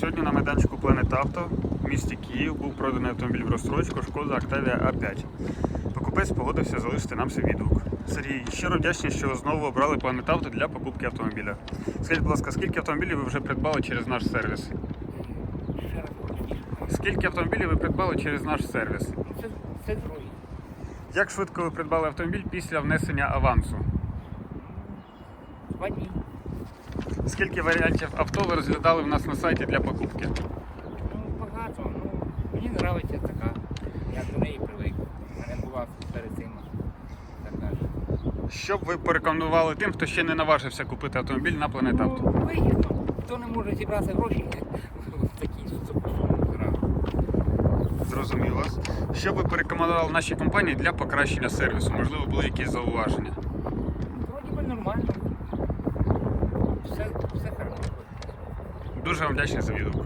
Сьогодні на майданчику Planet Auto в місті Київ був проданий автомобіль в розстрочку Шкода Octavia A5. Покупець погодився залишити нам свій відгук. Сергій, щиро вдячні, що знову обрали Planet Auto для покупки автомобіля. Скажіть, будь ласка, скільки автомобілів ви вже придбали через наш сервіс? Скільки автомобілів ви придбали через наш сервіс? Це другий. Як швидко ви придбали автомобіль після внесення авансу? Два дні. Скільки варіантів авто ви розглядали в нас на сайті для покупки? Ну, багато. Ну, мені подобається така. Я до неї привик. Мене була перед цим Що б ви порекомендували тим, хто ще не наважився купити автомобіль на Auto? Ну, вигідно. Хто не може зібрати гроші в такій зразу. Зрозуміло. Що б ви порекомендували нашій компанії для покращення сервісу? Можливо, були якісь зауваження? Dużo wam dać na sobie długo.